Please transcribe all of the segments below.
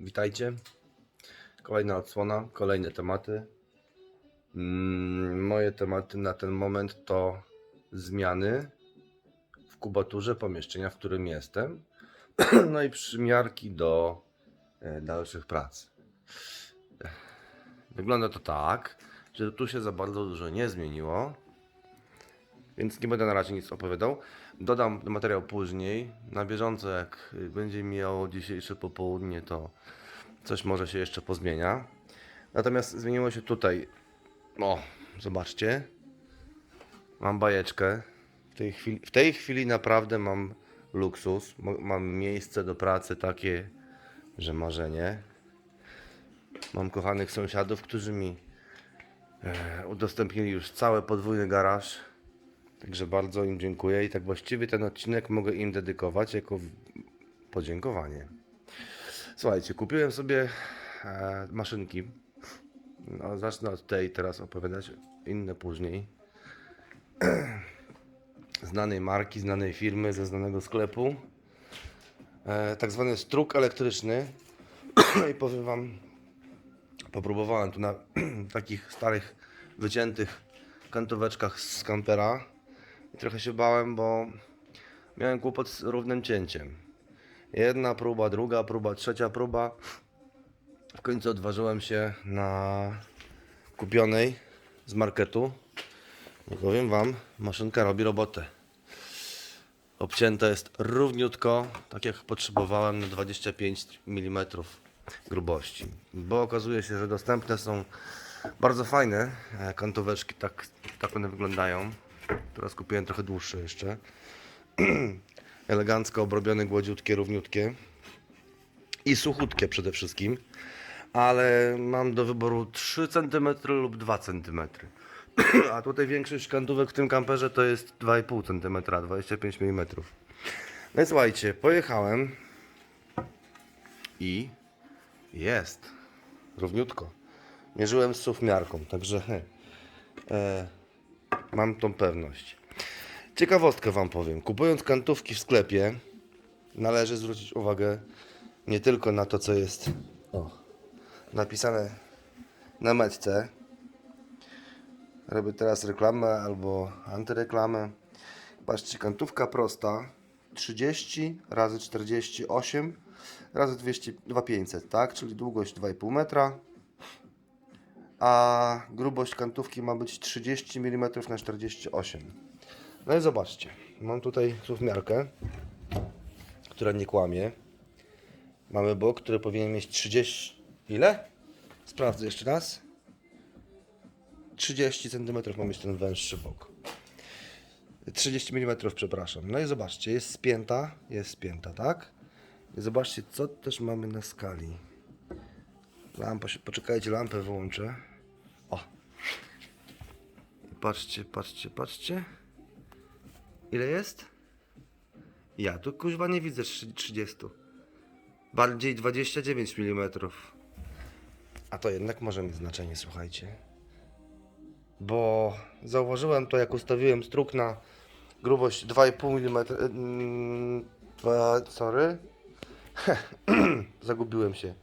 Witajcie. Kolejna odsłona, kolejne tematy. Mm, Moje tematy na ten moment to zmiany w kubaturze pomieszczenia, w którym jestem. No i przymiarki do e, dalszych prac. Wygląda to tak, że tu się za bardzo dużo nie zmieniło. Więc nie będę na razie nic opowiadał. Dodam materiał później. Na bieżąco, jak będzie mijało dzisiejsze popołudnie, to coś może się jeszcze pozmienia. Natomiast zmieniło się tutaj. O, zobaczcie. Mam bajeczkę. W tej chwili, w tej chwili naprawdę mam luksus. Mam miejsce do pracy takie, że marzenie. Mam kochanych sąsiadów, którzy mi e, udostępnili już cały podwójny garaż. Także bardzo im dziękuję i tak właściwie ten odcinek mogę im dedykować jako podziękowanie. Słuchajcie, kupiłem sobie e, maszynki. No, zacznę od tej teraz opowiadać, inne później. Znanej marki, znanej firmy, ze znanego sklepu. E, tak zwany struk elektryczny. I powiem Wam, popróbowałem tu na takich starych, wyciętych kantóweczkach z kampera. Trochę się bałem, bo miałem kłopot z równym cięciem. Jedna próba, druga próba, trzecia próba. W końcu odważyłem się na kupionej z marketu. Powiem Wam, maszynka robi robotę. Obcięta jest równiutko, tak jak potrzebowałem na 25 mm grubości. Bo okazuje się, że dostępne są bardzo fajne e, kantóweczki, tak, tak one wyglądają. Teraz kupiłem trochę dłuższe jeszcze. Elegancko obrobione, gładziutkie, równiutkie. I suchutkie przede wszystkim. Ale mam do wyboru 3 cm lub 2 cm. A tutaj większość kantówek w tym kamperze to jest 2,5 cm, 25 mm. No i słuchajcie, pojechałem i jest równiutko. Mierzyłem z suwmiarką, także he, e, mam tą pewność. Ciekawostkę Wam powiem. Kupując kantówki w sklepie, należy zwrócić uwagę nie tylko na to, co jest o, napisane na metce. Robię teraz reklamę albo antyreklamę. Patrzcie, kantówka prosta 30 razy 48 razy 200, 2500, tak? Czyli długość 2,5 metra a grubość kantówki ma być 30 mm na 48. No i zobaczcie, mam tutaj suwmiarkę, która nie kłamie. Mamy bok, który powinien mieć 30. Ile? Sprawdzę jeszcze raz. 30 cm ma mieć ten węższy bok. 30 mm, przepraszam. No i zobaczcie, jest spięta, jest spięta, tak? I zobaczcie, co też mamy na skali. Lampa poczekajcie, lampę wyłączę. O. Patrzcie, patrzcie, patrzcie. Ile jest? Ja tu kuźwa nie widzę trzy- 30. Bardziej 29 mm. A to jednak może mieć znaczenie, słuchajcie. Bo zauważyłem to, jak ustawiłem struk na grubość 2,5 mm. dwa- Sorry. Zagubiłem się.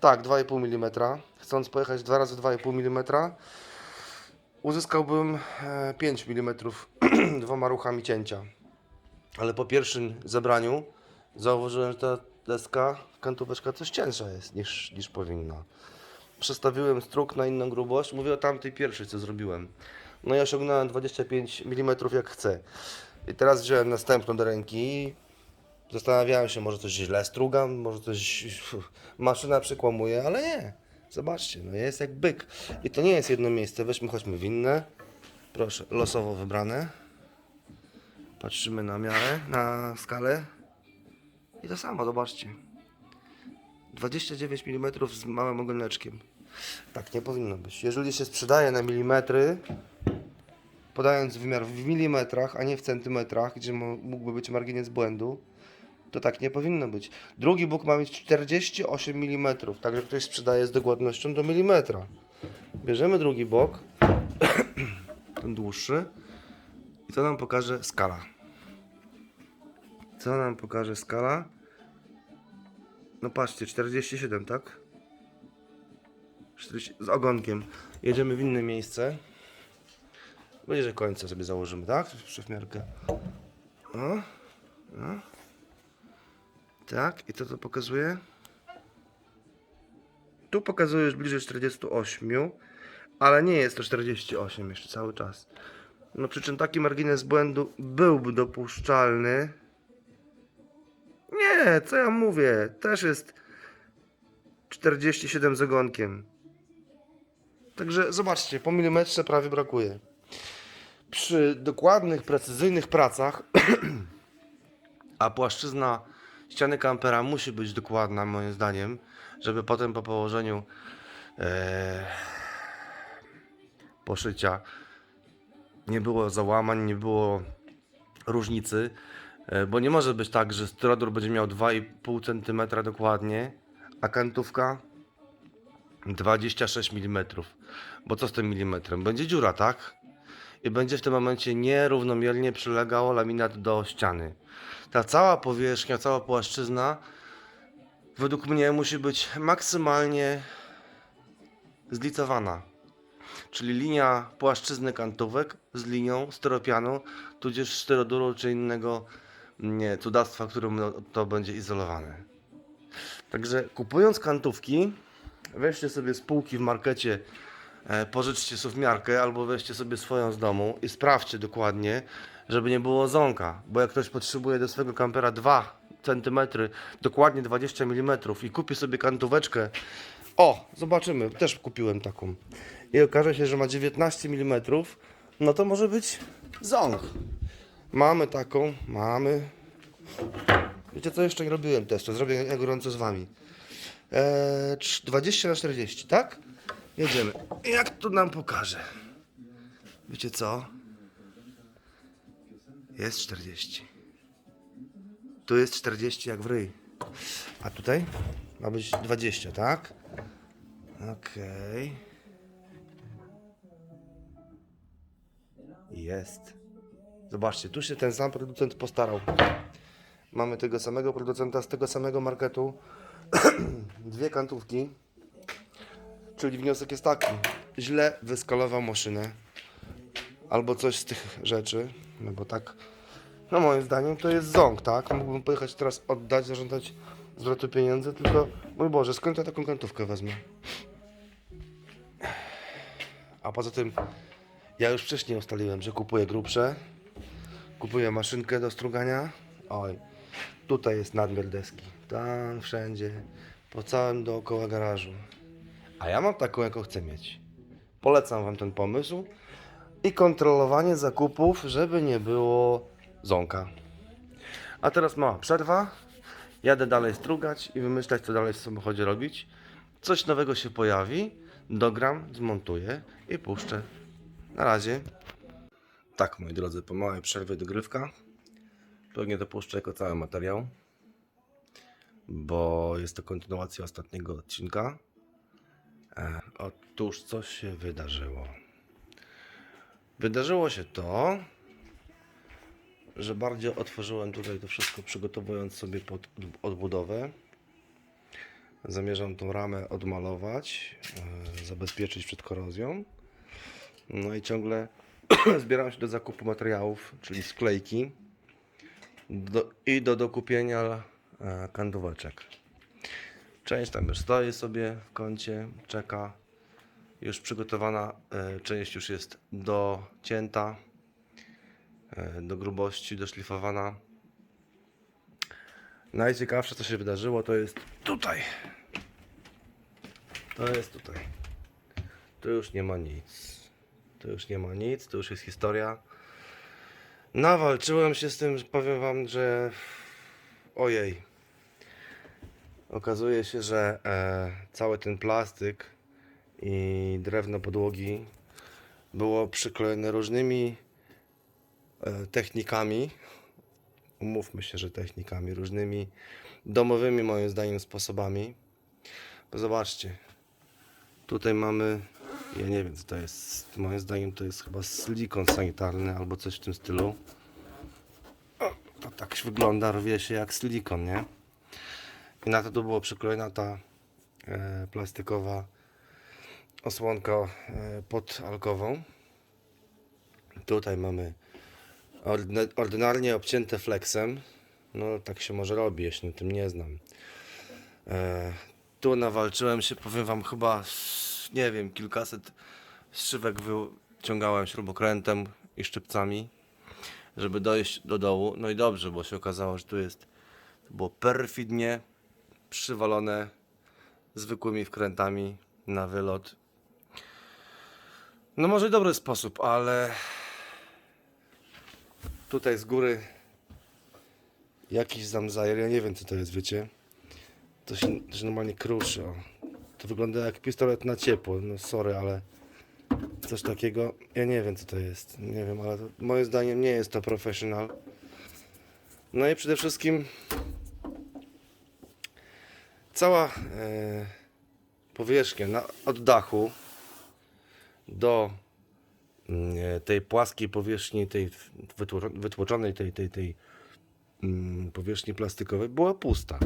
Tak, 2,5 mm. Chcąc pojechać 2 razy 2,5 mm, uzyskałbym e, 5 mm dwoma ruchami cięcia. Ale po pierwszym zebraniu zauważyłem, że ta deska, kantóweczka coś cięższa jest niż, niż powinna. Przestawiłem struk na inną grubość. Mówię o tamtej pierwszej, co zrobiłem. No i osiągnąłem 25 mm jak chcę. I teraz wziąłem następną do ręki Zastanawiałem się, może coś źle strugam, może coś maszyna przekłamuje, ale nie. Zobaczcie, no jest jak byk. I to nie jest jedno miejsce. Weźmy, chodźmy w inne. Proszę, losowo wybrane. Patrzymy na miarę, na skalę. I to samo, zobaczcie. 29 mm z małym ogoneczkiem. Tak nie powinno być. Jeżeli się sprzedaje na milimetry, podając wymiar w milimetrach, a nie w centymetrach, gdzie mógłby być margines błędu, to tak nie powinno być. Drugi bóg ma mieć 48 mm, także ktoś sprzedaje z dokładnością do milimetra. Bierzemy drugi bok, ten dłuższy, i co nam pokaże skala? Co nam pokaże skala? No patrzcie, 47, tak? 40, z ogonkiem. Jedziemy w inne miejsce. Bliżej końca sobie założymy, tak? Szefmiarkę. O, o. Tak, i co to pokazuje? Tu pokazuje już bliżej 48, ale nie jest to 48 jeszcze cały czas. No przy czym taki margines błędu byłby dopuszczalny. Nie, co ja mówię? Też jest 47 z ogonkiem. Także zobaczcie, po milimetrze prawie brakuje. Przy dokładnych, precyzyjnych pracach, a płaszczyzna ściany kampera musi być dokładna, moim zdaniem, żeby potem po położeniu e, poszycia nie było załamań, nie było różnicy, e, bo nie może być tak, że styrodur będzie miał 2,5 cm dokładnie, a kantówka 26 mm. Bo co z tym milimetrem? Będzie dziura, tak? I będzie w tym momencie nierównomiernie przylegał laminat do ściany. Ta cała powierzchnia, cała płaszczyzna według mnie musi być maksymalnie zlicowana. Czyli linia płaszczyzny kantówek z linią styropianu, tudzież styroduru czy innego nie, cudactwa, którym to będzie izolowane. Także kupując kantówki, weźcie sobie z półki w markecie, pożyczcie suwmiarkę albo weźcie sobie swoją z domu i sprawdźcie dokładnie, żeby nie było ząka. Bo jak ktoś potrzebuje do swojego kampera 2 cm, dokładnie 20 mm i kupi sobie kantóweczkę, o, zobaczymy, też kupiłem taką. I okaże się, że ma 19 mm, no to może być ząg. Mamy taką, mamy. Wiecie co, jeszcze nie robiłem testu, zrobię gorąco z wami. Eee, trz- 20 na 40, tak? Jedziemy. Jak to nam pokaże? Wiecie co? Jest 40. Tu jest 40 jak w ryj. A tutaj ma być 20, tak? Okej. Jest. Zobaczcie, tu się ten sam producent postarał. Mamy tego samego producenta z tego samego marketu. Dwie kantówki. Czyli wniosek jest taki. Źle wyskalował maszynę. Albo coś z tych rzeczy. No bo tak. No moim zdaniem to jest ząg, tak? Mógłbym pojechać teraz oddać, zażądać zwrotu pieniędzy, tylko mój Boże, skąd ja taką kantówkę wezmę? A poza tym ja już wcześniej ustaliłem, że kupuję grubsze. Kupuję maszynkę do strugania. Oj, tutaj jest nadmiar deski. Tam, wszędzie, po całym dookoła garażu. A ja mam taką, jaką chcę mieć. Polecam Wam ten pomysł. I kontrolowanie zakupów, żeby nie było ząka. A teraz mała przerwa. Jadę dalej strugać i wymyślać, co dalej w samochodzie robić. Coś nowego się pojawi, dogram, zmontuję i puszczę. Na razie. Tak, moi drodzy, po małej przerwie dogrywka. Pewnie dopuszczę jako cały materiał, bo jest to kontynuacja ostatniego odcinka. E, otóż coś się wydarzyło. Wydarzyło się to, że bardziej otworzyłem tutaj to wszystko, przygotowując sobie pod odbudowę. Zamierzam tą ramę odmalować, e, zabezpieczyć przed korozją. No i ciągle zbieram się do zakupu materiałów, czyli sklejki do, i do dokupienia e, kandóweczek. Część tam już stoi sobie w kącie, czeka. Już przygotowana, e, część już jest docięta, e, do grubości, doszlifowana. Najciekawsze co się wydarzyło to jest tutaj. To jest tutaj. Tu już nie ma nic. Tu już nie ma nic, tu już jest historia. Nawalczyłem się z tym, powiem wam, że ojej. Okazuje się, że e, cały ten plastyk i drewno podłogi było przyklejone różnymi e, technikami. Umówmy się, że technikami, różnymi domowymi moim zdaniem sposobami. Bo zobaczcie, Tutaj mamy, ja nie wiem co to jest, moim zdaniem to jest chyba silikon sanitarny albo coś w tym stylu. To tak wygląda, rwie się jak silikon, nie? I na to tu było przyklejona ta e, plastikowa osłonka e, podalkową. Tutaj mamy ordyna- ordynarnie obcięte flexem. No tak się może robi, jeśli tym nie znam. E, tu nawalczyłem się, powiem wam, chyba, nie wiem, kilkaset strzywek wyciągałem śrubokrętem i szczypcami, żeby dojść do dołu. No i dobrze, bo się okazało, że tu jest, było perfidnie przywalone zwykłymi wkrętami na wylot. No może dobry sposób, ale tutaj z góry jakiś zamzajer, ja nie wiem co to jest, wiecie. To się, to normalnie kruszy, o. To wygląda jak pistolet na ciepło, no sorry, ale coś takiego, ja nie wiem co to jest, nie wiem, ale to, moim zdaniem nie jest to professional. No i przede wszystkim cała e, powierzchnia na, od dachu do mm, e, tej płaskiej powierzchni, tej wytło- wytłoczonej tej, tej, tej mm, powierzchni plastikowej była pusta.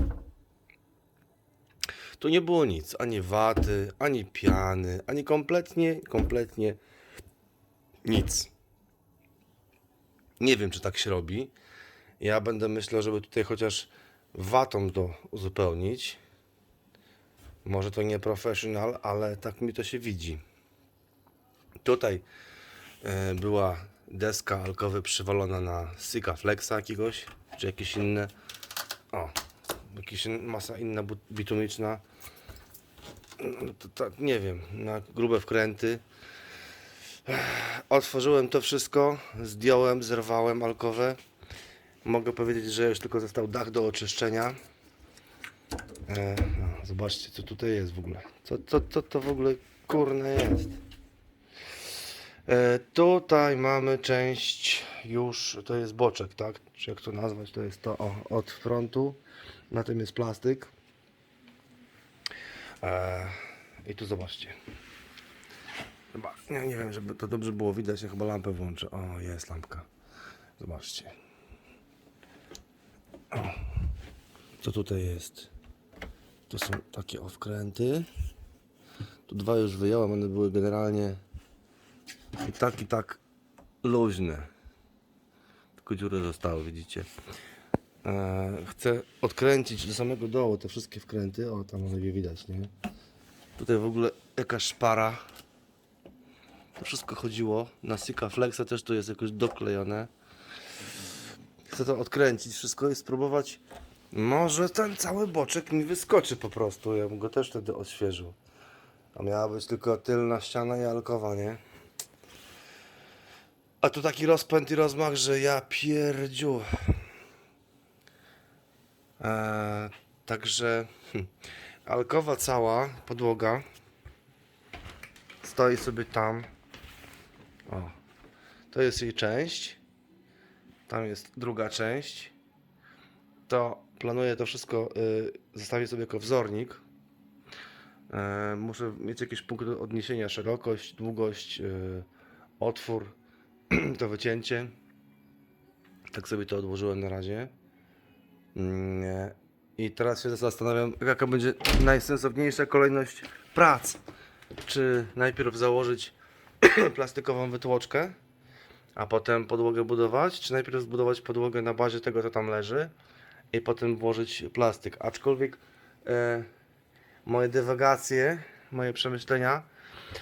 Tu nie było nic, ani waty, ani piany, ani kompletnie, kompletnie nic. Nie wiem, czy tak się robi. Ja będę myślał, żeby tutaj chociaż watą to uzupełnić. Może to nie professional, ale tak mi to się widzi. Tutaj e, była deska alkowy przywalona na Sika Flexa jakiegoś, czy jakieś inne. O, jakaś masa inna bitumiczna. No, to, to, nie wiem, na grube wkręty. Otworzyłem to wszystko, zdjąłem, zerwałem alkowę. Mogę powiedzieć, że już tylko został dach do oczyszczenia. E, no, zobaczcie, co tutaj jest w ogóle. Co, co, co to w ogóle kurne jest? E, tutaj mamy część już, to jest boczek, tak? Czy jak to nazwać? To jest to o, od frontu. Na tym jest plastyk. E, I tu zobaczcie. Chyba, nie, nie wiem, żeby to dobrze było widać, ja chyba lampę włączę. O, jest lampka. Zobaczcie. O, co tutaj jest? To są takie wkręty. Tu dwa już wyjąłem, one były generalnie i tak i tak luźne. Tylko dziury zostały, widzicie. E, chcę odkręcić do samego dołu te wszystkie wkręty. O, tam one je widać, nie? Tutaj w ogóle jakaś szpara. To wszystko chodziło. Na Sika Flexa też to jest jakoś doklejone. Chcę to odkręcić wszystko i spróbować. Może ten cały boczek mi wyskoczy po prostu. Ja bym go też wtedy odświeżył. A miała być tylko tylna ściana i alkowa, nie? A tu taki rozpęd i rozmach, że ja pierdziu. Eee, także hm, alkowa cała, podłoga stoi sobie tam. O, to jest jej część. Tam jest druga część. To planuję to wszystko y, zostawić sobie jako wzornik. E, muszę mieć jakiś punkt odniesienia, szerokość, długość, y, otwór, to wycięcie. Tak sobie to odłożyłem na razie. Mm, nie. I teraz się zastanawiam, jaka będzie najsensowniejsza kolejność prac. Czy najpierw założyć plastikową wytłoczkę, a potem podłogę budować, czy najpierw zbudować podłogę na bazie tego, co tam leży i potem włożyć plastyk. Aczkolwiek e, moje dywagacje, moje przemyślenia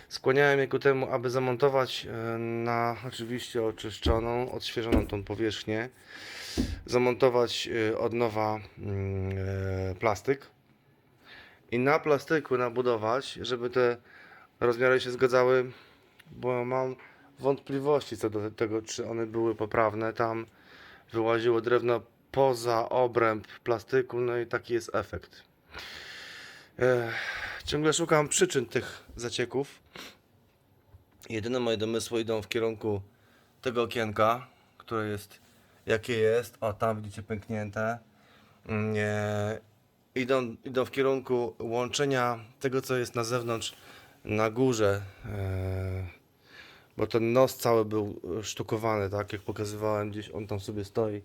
skłaniają mnie ku temu, aby zamontować e, na oczywiście oczyszczoną, odświeżoną tą powierzchnię, zamontować e, od nowa mm, e, plastyk i na plastyku nabudować, żeby te rozmiary się zgadzały, bo mam wątpliwości co do tego, czy one były poprawne. Tam wyłaziło drewno poza obręb plastyku, no i taki jest efekt. Ech, ciągle szukam przyczyn tych zacieków. Jedyne moje domysły idą w kierunku tego okienka, które jest jakie jest. O, tam widzicie pęknięte. Mm, Nie, idą, idą w kierunku łączenia tego, co jest na zewnątrz, na górze. e, Bo ten nos cały był sztukowany, tak jak pokazywałem, gdzieś on tam sobie stoi.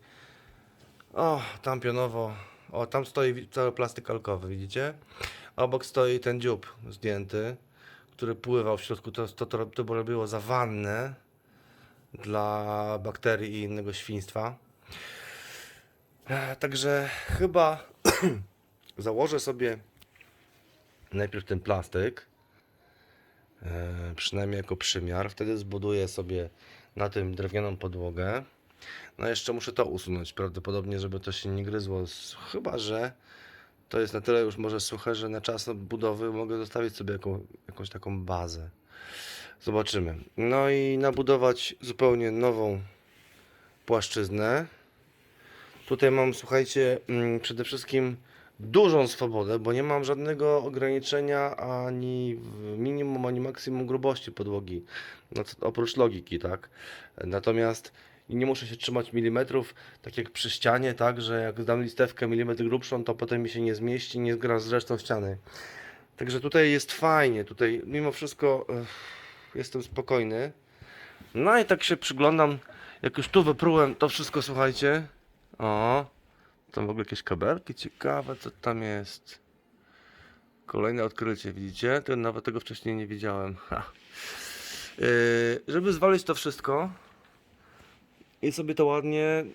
O, tam pionowo O, tam stoi cały plastik alkowy, widzicie? Obok stoi ten dziób zdjęty, który pływał w środku. To, to, to, to robiło za wannę dla bakterii i innego świństwa. E, Także chyba założę sobie najpierw ten plastyk, e, przynajmniej jako przymiar. Wtedy zbuduję sobie na tym drewnianą podłogę. No jeszcze muszę to usunąć prawdopodobnie, żeby to się nie gryzło. Chyba, że to jest na tyle już może suche, że na czas budowy mogę zostawić sobie jaką, jakąś taką bazę. Zobaczymy. No i nabudować zupełnie nową płaszczyznę. Tutaj mam, słuchajcie, mm, przede wszystkim dużą swobodę, bo nie mam żadnego ograniczenia ani minimum, ani maksimum grubości podłogi. No, oprócz logiki, tak? Natomiast nie muszę się trzymać milimetrów, tak jak przy ścianie, tak, że jak dam listewkę milimetr grubszą, to potem mi się nie zmieści, nie zgra z resztą ściany. Także tutaj jest fajnie, tutaj mimo wszystko jestem spokojny. No i tak się przyglądam, jak już tu wyprułem to wszystko, słuchajcie. O, tam w ogóle jakieś kabelki ciekawe, co tam jest. Kolejne odkrycie, widzicie? To nawet tego wcześniej nie widziałem. Ha. Yy, żeby zwalić to wszystko i sobie to ładnie,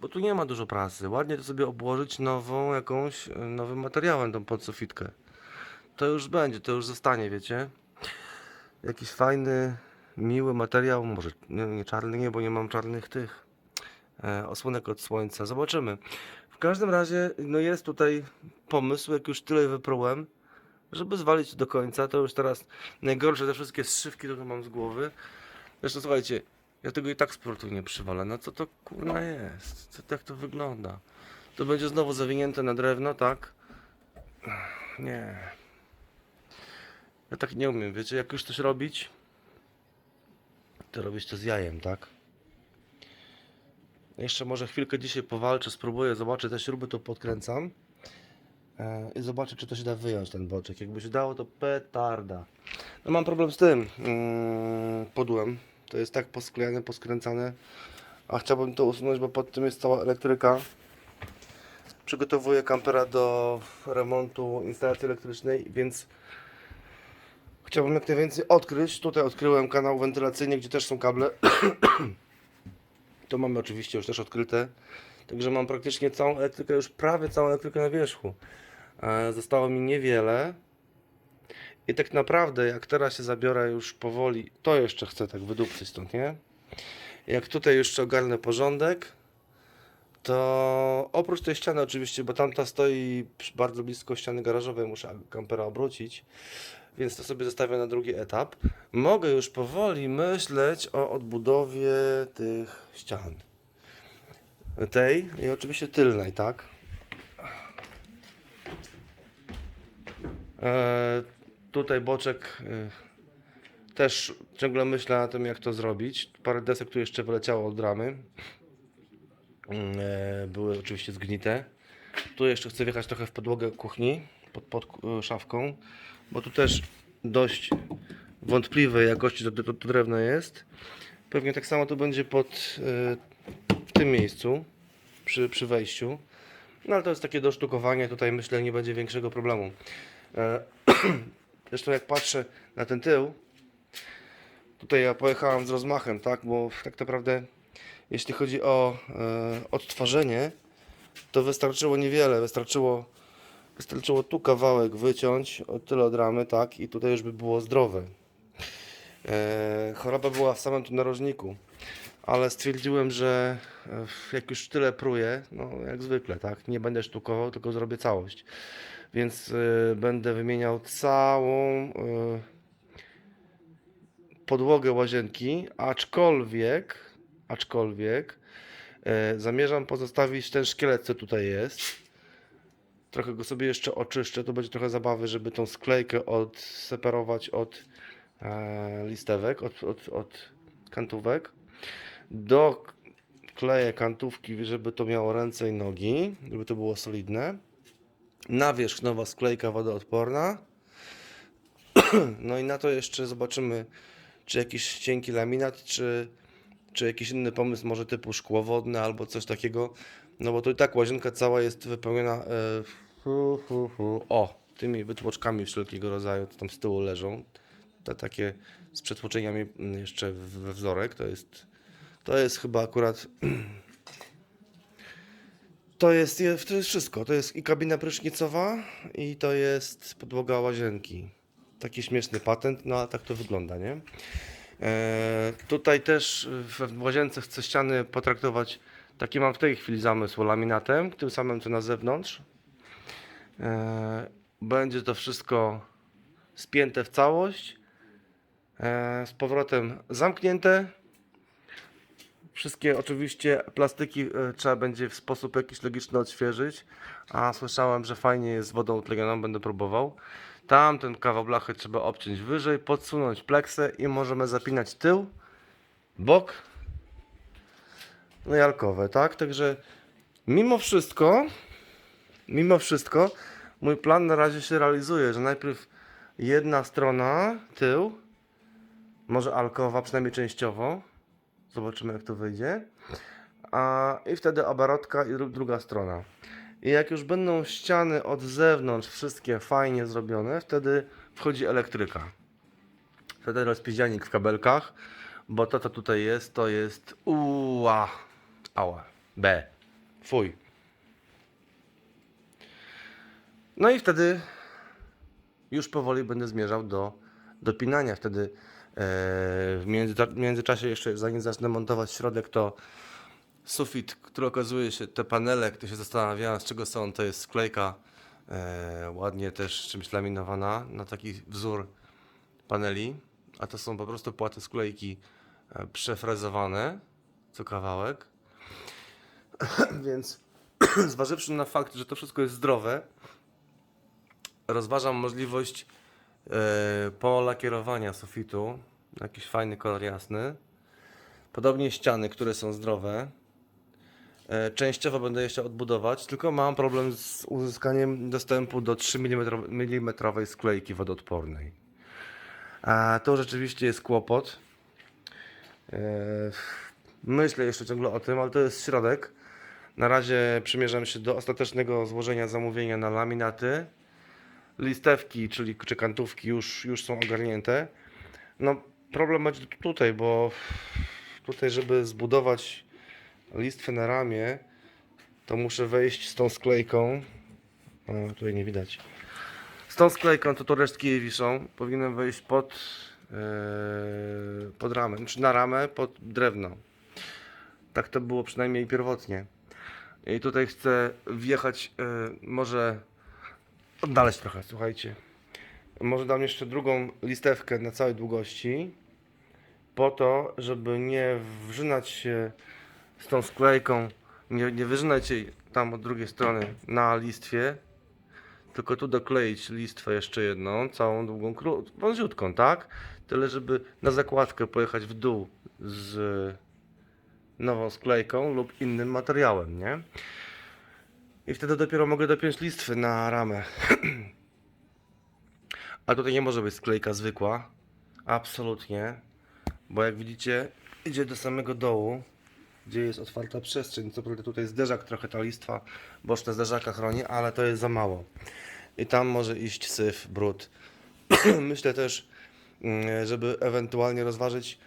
bo tu nie ma dużo pracy, ładnie to sobie obłożyć nową jakąś, yy, nowym materiałem tą podsufitkę. To już będzie, to już zostanie, wiecie? Jakiś fajny, miły materiał, może nie, nie czarny, nie, bo nie mam czarnych tych e, osłonek od słońca. Zobaczymy. W każdym razie, no jest tutaj pomysł, jak już tyle wyprułem, żeby zwalić do końca. To już teraz najgorsze, te wszystkie zszywki, które mam z głowy. Zresztą słuchajcie, ja tego i tak sportu nie przywalę. No co to kurna jest? Co, jak to wygląda? To będzie znowu zawinięte na drewno, tak? Nie. Ja tak nie umiem, wiecie, jak już coś robić, to robić to z jajem, tak? Jeszcze może chwilkę dzisiaj powalczę, spróbuję, zobaczę te śruby, to podkręcam e, i zobaczę, czy to się da wyjąć, ten boczek. Jakby się dało, to petarda. No mam problem z tym mm, podłem. To jest tak posklejane, poskręcane, a chciałbym to usunąć, bo pod tym jest cała elektryka. Przygotowuję kampera do remontu instalacji elektrycznej, więc Chciałbym jak najwięcej odkryć. Tutaj odkryłem kanał wentylacyjny, gdzie też są kable. to mamy oczywiście już też odkryte. Także mam praktycznie całą elektrykę, już prawie całą elektrykę na wierzchu. E, Zostało mi niewiele. I tak naprawdę, jak teraz się zabiorę już powoli, to jeszcze chcę tak wydupcyć stąd, nie? Jak tutaj jeszcze ogarnę porządek, to oprócz tej ściany oczywiście, bo tamta stoi bardzo blisko ściany garażowej, muszę kampera obrócić więc to sobie zostawię na drugi etap. Mogę już powoli myśleć o odbudowie tych ścian. Tej i oczywiście tylnej, tak? Tutaj boczek e, też ciągle myślę na tym, jak to zrobić. Parę desek tu jeszcze wyleciało od ramy. Mm, E, były oczywiście zgnite. Tu jeszcze chcę wjechać trochę w podłogę kuchni, pod, pod e, szafką, bo tu też dość wątpliwej jakości to, to, to drewno jest. Pewnie tak samo to będzie pod e, w tym miejscu, przy, przy wejściu. No ale to jest takie dosztukowanie, tutaj myślę nie będzie większego problemu. Zresztą jak patrzę na ten tył, tutaj ja pojechałem z rozmachem, tak, bo tak naprawdę jeśli chodzi o e, odtwarzanie, to wystarczyło niewiele, wystarczyło, wystarczyło tu kawałek wyciąć, o tyle od ramy, tak, i tutaj już by było zdrowe. E, choroba była w samym tu narożniku, ale stwierdziłem, że e, jak już tyle pruję, no jak zwykle, tak, nie będę sztukował, tylko zrobię całość. Więc e, będę wymieniał całą e, podłogę łazienki, aczkolwiek, aczkolwiek e, zamierzam pozostawić ten szkielet, co tutaj jest. Trochę go sobie jeszcze oczyszczę, to będzie trochę zabawy, żeby tą sklejkę odseparować od e, listewek, od, od, od kantówek. Dokleję kantówki, żeby to miało ręce i nogi, żeby to było solidne. Na wierzch nowa sklejka wodoodporna. No i na to jeszcze zobaczymy, czy jakiś cienki laminat, czy, czy jakiś inny pomysł, może typu szkło wodne albo coś takiego. No bo to i tak łazienka cała jest wypełniona e, fu, fu, fu, o, tymi wytłoczkami wszelkiego rodzaju, co tam z tyłu leżą. Te takie z przetłoczeniami jeszcze we wzorek. To jest, to jest chyba akurat to jest, je- to jest wszystko. To jest i kabina prysznicowa, i to jest podłoga łazienki. Taki śmieszny patent, no ale tak to wygląda, nie? E, tutaj też w łazience chcę ściany potraktować, taki mam w tej chwili zamysł, laminatem, tym samym co na zewnątrz. E, będzie to wszystko spięte w całość, e, z powrotem zamknięte. Wszystkie oczywiście plastyki e, trzeba będzie w sposób jakiś logiczny odświeżyć, a słyszałem, że fajnie jest z wodą utlenioną, będę próbował. Tam ten kawał blachy trzeba obciąć wyżej, podsunąć pleksę i możemy zapinać tył, bok, no i alkowę, tak? Także mimo wszystko, mimo wszystko, mój plan na razie się realizuje, że najpierw jedna strona, tył, może alkowa, przynajmniej częściowo, Zobaczymy, jak to wyjdzie. A, I wtedy obarotka i dru- druga strona. I jak już będą ściany od zewnątrz wszystkie fajnie zrobione, wtedy wchodzi elektryka. Wtedy rozpiździanik w kabelkach, bo to, co tutaj jest, to jest uła, ała, b, fuj. No i wtedy już powoli będę zmierzał do dopinania. Wtedy w między, międzyczasie jeszcze zanim zacznę montować środek, to sufit, który okazuje się, te panele, które się zastanawiałem z czego są, to jest sklejka e, ładnie też czymś laminowana na taki wzór paneli, a to są po prostu płaty sklejki e, przefrezowane co kawałek. Więc zważywszy na fakt, że to wszystko jest zdrowe, rozważam możliwość e, polakierowania sufitu na jakiś fajny kolor jasny. Podobnie ściany, które są zdrowe. E, częściowo będę jeszcze odbudować, tylko mam problem z uzyskaniem dostępu do 3 mm sklejki wodoodpornej. A to rzeczywiście jest kłopot. E, myślę jeszcze ciągle o tym, ale to jest środek. Na razie przymierzam się do ostatecznego złożenia zamówienia na laminaty listewki, czyli czy kantówki już, już są ogarnięte. No problem będzie tu- tutaj, bo tutaj, żeby zbudować listwę na ramię, to muszę wejść z tą sklejką. O, tutaj nie widać. Z tą sklejką to tu resztki jej wiszą. Powinienem wejść pod, yy, pod ramę, czy na ramę pod drewno. Tak to było przynajmniej pierwotnie. I tutaj chcę wjechać yy, może oddaleć trochę, słuchajcie. Może dam jeszcze drugą listewkę na całej długości. Po to, żeby nie wrzynać się z tą sklejką, nie, nie wyrzynać jej tam od drugiej strony na listwie, tylko tu dokleić listwę jeszcze jedną, całą długą, wąziutką, tak? Tyle, żeby na zakładkę pojechać w dół z nową sklejką lub innym materiałem, nie? I wtedy dopiero mogę dopiąć listwy na ramę. A tutaj nie może być sklejka zwykła. Absolutnie. Bo jak widzicie, idzie do samego dołu, gdzie jest otwarta przestrzeń. Co prawda tutaj zderzak trochę ta listwa boczne zderzaka chroni, ale to jest za mało. I tam może iść syf, brud. Myślę też, mm, żeby ewentualnie rozważyć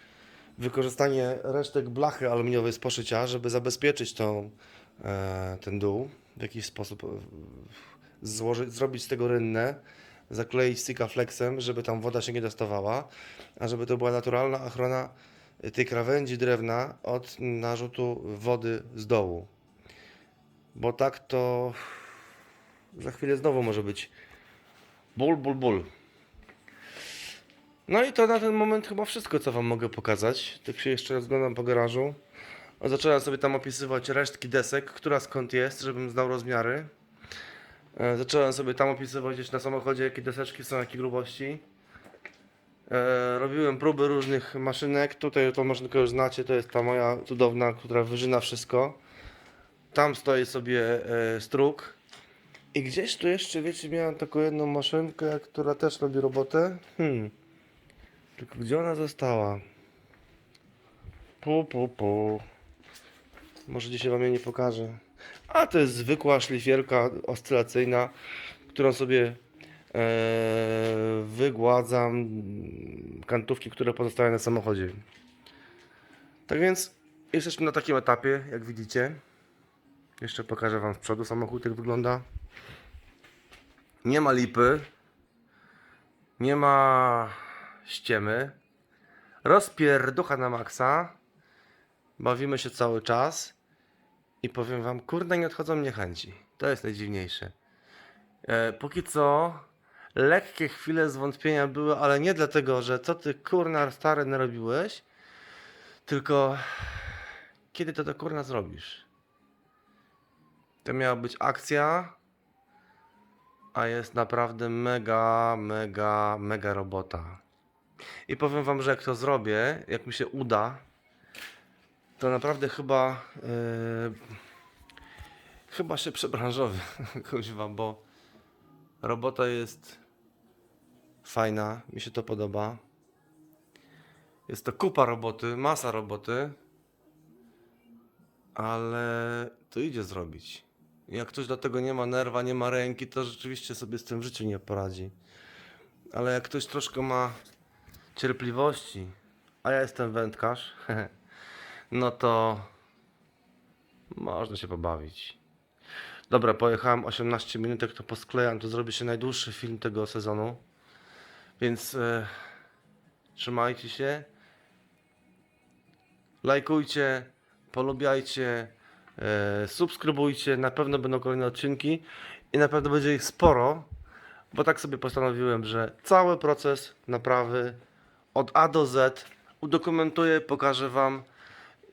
wykorzystanie resztek blachy aluminiowej z poszycia, żeby zabezpieczyć tą, e, ten dół w jakiś sposób e, złożyć, zrobić z tego rynnę, zakleić Sikaflexem, żeby tam woda się nie dostawała, a żeby to była naturalna ochrona tej krawędzi drewna od narzutu wody z dołu. Bo tak to za chwilę znowu może być ból, ból, ból. No i to na ten moment chyba wszystko, co Wam mogę pokazać. Tak się jeszcze rozglądam po garażu. Zacząłem sobie tam opisywać resztki desek, która skąd jest, żebym znał rozmiary. E, Zacząłem sobie tam opisywać gdzieś na samochodzie, jakie deseczki są, jakie grubości. E, Robiłem próby różnych maszynek. Tutaj tą maszynkę już znacie, to jest ta moja cudowna, która wyżyna wszystko. Tam stoi sobie e, struk. I gdzieś tu jeszcze, wiecie, miałem taką jedną maszynkę, która też robi robotę. Hmm. Tylko gdzie ona została? Pu, pu, pu. Może dzisiaj wam jej nie pokażę. A to jest zwykła szlifierka oscylacyjna, którą sobie e, wygładzam kantówki, które pozostają na samochodzie. Tak więc jesteśmy na takim etapie, jak widzicie. Jeszcze pokażę Wam z przodu samochód, jak wygląda. Nie ma lipy. Nie ma ściemy. Rozpierducha na maksa. Bawimy się cały czas. I powiem wam, kurde, nie odchodzą mnie chęci. To jest najdziwniejsze. E, póki co, lekkie chwile zwątpienia były, ale nie dlatego, że co ty kurna stary narobiłeś, tylko kiedy to to kurna zrobisz? To miała być akcja, a jest naprawdę mega, mega, mega robota. I powiem wam, że jak to zrobię, jak mi się uda, to naprawdę chyba yy, chyba się przebranżowy kuźwa, bo robota jest fajna, mi się to podoba. Jest to kupa roboty, masa roboty, ale to idzie zrobić. Jak ktoś do tego nie ma nerwa, nie ma ręki, to rzeczywiście sobie z tym w życiu nie poradzi. Ale jak ktoś troszkę ma cierpliwości, a ja jestem wędkarz, no to można się pobawić. Dobra, pojechałem 18 minut, jak to posklejam, to zrobi się najdłuższy film tego sezonu. Więc e, trzymajcie się. Lajkujcie, polubiajcie, e, subskrybujcie. Na pewno będą kolejne odcinki i na pewno będzie ich sporo, bo tak sobie postanowiłem, że cały proces naprawy od A do Z udokumentuję, pokażę Wam.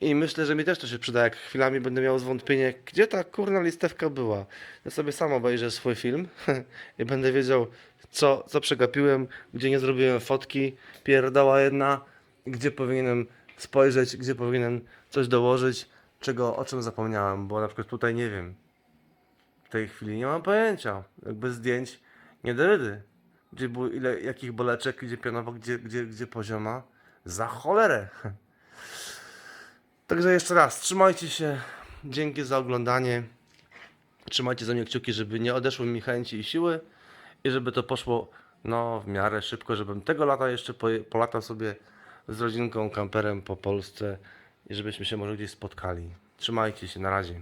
I myślę, że mi też to się przyda, jak chwilami będę miał zwątpienie, gdzie ta kurna listewka była. Ja sobie sam obejrzę swój film i będę wiedział, co, co przegapiłem, gdzie nie zrobiłem fotki, pierdoła jedna, gdzie powinienem spojrzeć, gdzie powinienem coś dołożyć, czego, o czym zapomniałem, bo na przykład tutaj nie wiem. W tej chwili nie mam pojęcia. Jakby zdjęć nie do rydy. Gdzie było ile, jakich boleczek, gdzie pionowo, gdzie, gdzie, gdzie pozioma. Za cholerę. Także jeszcze raz, trzymajcie się. Dzięki za oglądanie. Trzymajcie za mnie kciuki, żeby nie odeszły mi chęci i siły i żeby to poszło no w miarę szybko, żebym tego lata jeszcze polatał sobie z rodzinką, kamperem po Polsce i żebyśmy się może gdzieś spotkali. Trzymajcie się, na razie.